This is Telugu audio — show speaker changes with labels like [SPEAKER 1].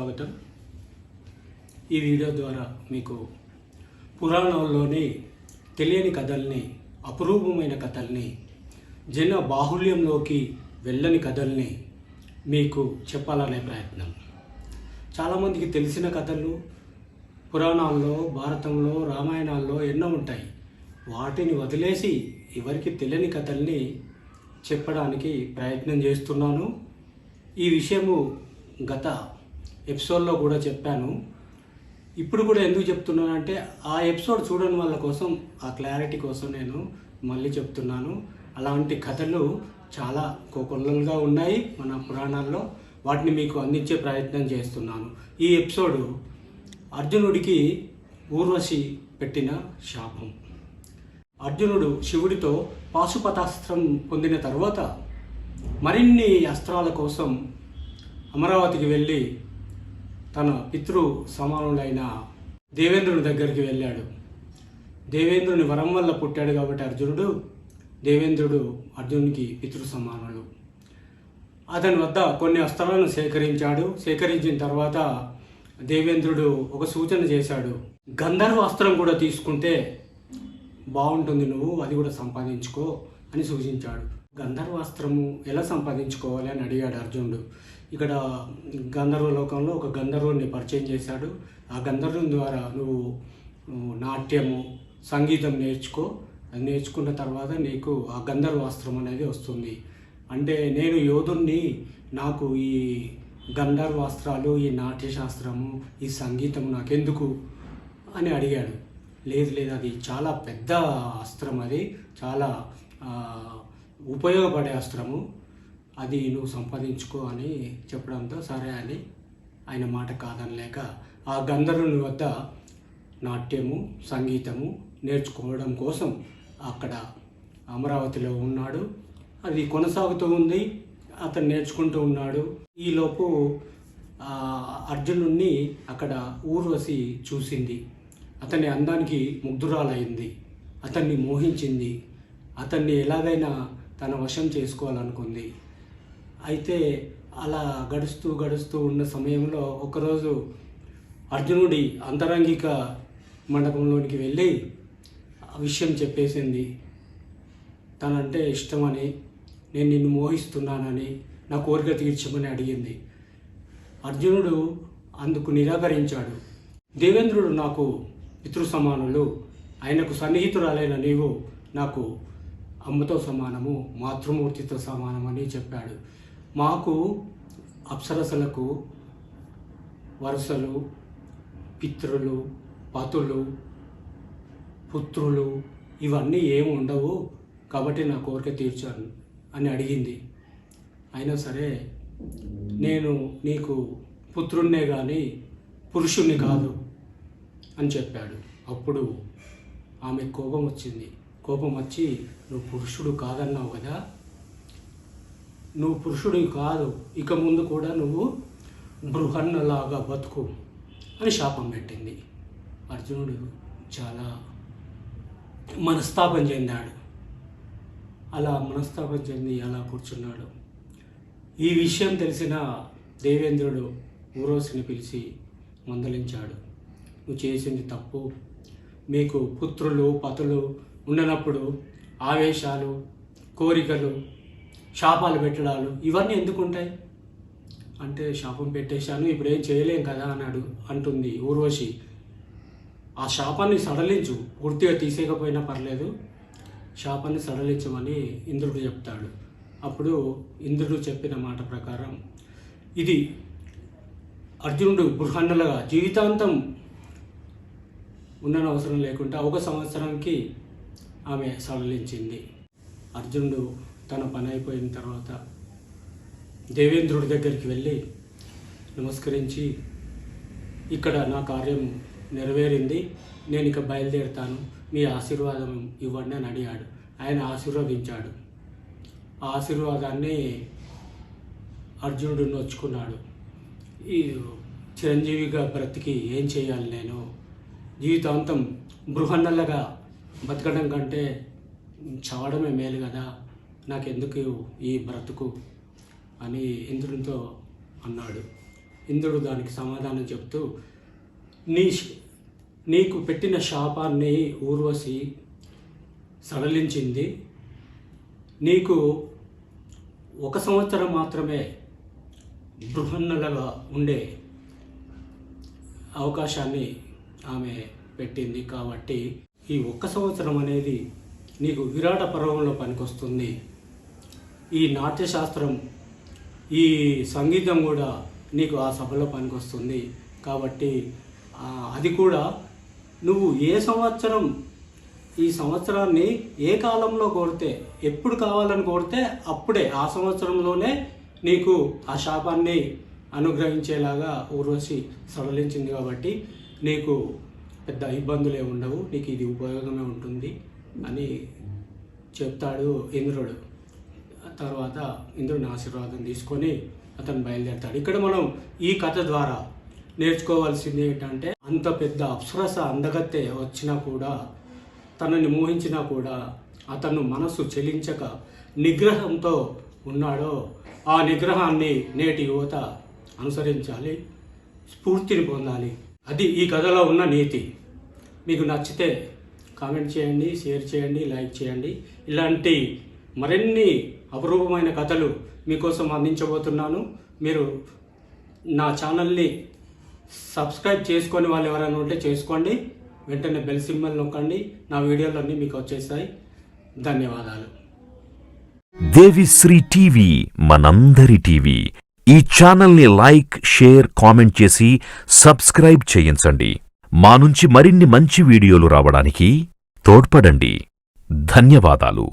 [SPEAKER 1] స్వాగతం. ఈ వీడియో ద్వారా మీకు పురాణంలోని తెలియని కథల్ని అపురూపమైన కథల్ని జన బాహుల్యంలోకి వెళ్ళని కథల్ని మీకు చెప్పాలనే ప్రయత్నం. చాలామందికి తెలిసిన కథలు పురాణాల్లో భారతంలో రామాయణాల్లో ఎన్నో ఉంటాయి. వాటిని వదిలేసి ఎవరికి తెలియని కథల్ని చెప్పడానికి ప్రయత్నం చేస్తున్నాను. ఈ విషయము గత ఎపిసోడ్లో కూడా చెప్పాను. ఇప్పుడు కూడా ఎందుకు చెప్తున్నానంటే ఆ ఎపిసోడ్ చూడని వాళ్ళ కోసం ఆ క్లారిటీ కోసం నేను మళ్ళీ చెప్తున్నాను. అలాంటి కథలు చాలా కోకొల్లలుగా ఉన్నాయి మన పురాణాల్లో. వాటిని మీకు అందించే ప్రయత్నం చేస్తున్నాను. ఈ ఎపిసోడ్ అర్జునుడికి ఊర్వశి పెట్టిన శాపం. అర్జునుడు శివుడితో పాశుపతాస్త్రం పొందిన తర్వాత మరిన్ని అస్త్రాల కోసం అమరావతికి వెళ్ళి తన పితృ సమానుడైన దేవేంద్రుని దగ్గరికి వెళ్ళాడు. దేవేంద్రుని వరం వల్ల పుట్టాడు కాబట్టి అర్జునుడు దేవేంద్రుడు అర్జునునికి పితృ సమానుడు. అతని వద్ద కొన్ని అస్త్రాలను సేకరించాడు. సేకరించిన తర్వాత దేవేంద్రుడు ఒక సూచన చేశాడు. గంధర్వ అస్త్రం కూడా తీసుకుంటే బాగుంటుంది నువ్వు అది కూడా సంపాదించుకో అని సూచించాడు. గంధర్వాస్త్రము ఎలా సంపాదించుకోవాలి అని అడిగాడు అర్జునుడు. ఇక్కడ గంధర్వ లోకంలో ఒక గంధర్వుని పరిచయం చేశాడు. ఆ గంధర్వం ద్వారా నువ్వు నాట్యము సంగీతం నేర్చుకో. అది నేర్చుకున్న తర్వాత నీకు ఆ గంధర్వాస్త్రం అనేది వస్తుంది. అంటే నేను యోధుణ్ణి నాకు ఈ గంధర్వాస్త్రాలు ఈ నాట్యశాస్త్రము ఈ సంగీతం నాకెందుకు అని అడిగాడు. లేదు లేదు అది చాలా పెద్ద అస్త్రం అది. చాలా ఉపయోగపడే అస్త్రము. అది నువ్వు సంపాదించుకో అని చెప్పడంతో సరే అని ఆయన మాట కాదనలేక ఆ గంధర్వుని వద్ద నాట్యము సంగీతము నేర్చుకోవడం కోసం అక్కడ అమరావతిలో ఉన్నాడు. అది కొనసాగుతూ ఉంది. అతను నేర్చుకుంటూ ఉన్నాడు. ఈలోపు ఆ, అర్జునుణ్ణి అక్కడ ఊర్వశి చూసింది. అతని అందానికి ముగ్ధురాలైంది. అతన్ని మోహించింది. అతన్ని ఎలాగైనా తన వశం చేసుకోవాలనుకుంది. అయితే అలా గడుస్తూ గడుస్తూ ఉన్న సమయంలో ఒకరోజు అర్జునుడి అంతరంగిక మండపంలోనికి వెళ్ళి ఆ విషయం చెప్పేసింది. తనంటే ఇష్టమని నేను నిన్ను మోహిస్తున్నానని నా కోరిక తీర్చమని అడిగింది. అర్జునుడు అందుకు నిరాకరించాడు. దేవేంద్రుడు నాకు పితృ సమానులు ఆయనకు సన్నిహితురాలైన నీవు నాకు అమ్మతో సమానము మాతృమూర్తితో సమానమని చెప్పాడు. మాకు అప్సరసలకు వరుసలు పితృలు పతులు పుత్రులు ఇవన్నీ ఏమి ఉండవు కాబట్టి నా కోరిక తీర్చాను అని అడిగింది. అయినా సరే నేను నీకు పుత్రుణ్ణే కానీ పురుషుణ్ణి కాదు అని చెప్పాడు. అప్పుడు ఆమె కోపం వచ్చింది. కోపం వచ్చి నువ్వు పురుషుడు కాదన్నావు కదా? నువ్వు పురుషుడు కాదు ఇక ముందు కూడా నువ్వు బృహన్నలాగా బతుకు అని శాపం పెట్టింది. అర్జునుడు చాలా మనస్తాపం చెందాడు. అలా మనస్తాపం చెంది అలా కూర్చున్నాడు. ఈ విషయం తెలిసిన దేవేంద్రుడు ఊరోసిని పిలిచి మందలించాడు. నువ్వు చేసింది తప్పు. మీకు పుత్రులు పతులు ఉండనప్పుడు ఆవేశాలు కోరికలు శాపాలు పెట్టడాలు ఇవన్నీ ఎందుకు ఉంటాయి అంటే శాపం పెట్టేశాను ఇప్పుడు ఏం చేయలేం కదా అన్నాడు అంటుంది ఊర్వశి. ఆ శాపాన్ని సడలించు పూర్తిగా తీసేయకపోయినా పర్లేదు. శాపాన్ని సడలించమని ఇంద్రుడు చెప్తాడు. అప్పుడు ఇంద్రుడు చెప్పిన మాట ప్రకారం ఇది అర్జునుడు బృహండలుగా జీవితాంతం ఉండనవసరం లేకుండా ఒక సంవత్సరానికి ఆమె సడలించింది. అర్జునుడు తన పని అయిపోయిన తర్వాత దేవేంద్రుడి దగ్గరికి వెళ్ళి నమస్కరించి ఇక్కడ నా కార్యం నెరవేరింది నేను ఇక బయలుదేరుతాను మీ ఆశీర్వాదం ఇవ్వండి అని అడిగాడు. ఆయన ఆశీర్వదించాడు. ఆ ఆశీర్వాదాన్ని అర్జునుడు నొచ్చుకున్నాడు. ఈ చిరంజీవిగా బ్రతికి ఏం చేయాలి నేను? జీవితాంతం బృహన్నల్లగా బతకడం కంటే చావడమే మేలు కదా. నాకెందుకు ఈ బ్రతుకు అని ఇంద్రునితో అన్నాడు. ఇంద్రుడు దానికి సమాధానం చెప్తూ నీ నీకు పెట్టిన శాపాన్ని ఊర్వశి సడలించింది. నీకు ఒక సంవత్సరం మాత్రమే బృహన్నలుగా ఉండే అవకాశాన్ని ఆమె పెట్టింది కాబట్టి ఈ ఒక్క సంవత్సరం అనేది నీకు విరాట పర్వంలో పనికొస్తుంది. ఈ నాట్యశాస్త్రం ఈ సంగీతం కూడా నీకు ఆ సభలో పనికొస్తుంది. కాబట్టి అది కూడా నువ్వు ఏ సంవత్సరం ఈ సంవత్సరాన్ని ఏ కాలంలో కోరితే ఎప్పుడు కావాలని కోరితే అప్పుడే ఆ సంవత్సరంలోనే నీకు ఆ శాపాన్ని అనుగ్రహించేలాగా ఊర్వశి సడలించింది కాబట్టి నీకు పెద్ద ఇబ్బందులే ఉండవు. నీకు ఇది ఉపయోగమే ఉంటుంది అని చెప్తాడు ఇంద్రుడు. తర్వాత ఇంద్రుని ఆశీర్వాదం తీసుకొని అతను బయలుదేరతాడు. ఇక్కడ మనం ఈ కథ ద్వారా నేర్చుకోవాల్సింది ఏంటంటే అంత పెద్ద అప్సరస అందగత్తె వచ్చినా కూడా తనని మోహించినా కూడా అతను మనసు చెలించక నిగ్రహంతో ఉన్నాడో ఆ నిగ్రహాన్ని నేటి యువత అనుసరించాలి స్ఫూర్తిని పొందాలి. అది ఈ కథలో ఉన్న నీతి. మీకు నచ్చితే కామెంట్ చేయండి షేర్ చేయండి లైక్ చేయండి. ఇలాంటి మరిన్ని అపురూపమైన కథలు మీకోసం అందించబోతున్నాను. మీరు నా ఛానల్ని సబ్స్క్రైబ్ చేసుకొని వాళ్ళు ఎవరైనా ఉంటే చేసుకోండి. వెంటనే బెల్ సింబల్ నొక్కండి. నా వీడియోలన్నీ మీకు వచ్చేస్తాయి. ధన్యవాదాలు.
[SPEAKER 2] దేవిశ్రీ టీవీ మనందరి టీవీ. ఈ ఛానల్ని లైక్ షేర్ కామెంట్ చేసి సబ్స్క్రైబ్ చేయించండి. మా నుంచి మరిన్ని మంచి వీడియోలు రావడానికి తోడ్పడండి. ధన్యవాదాలు.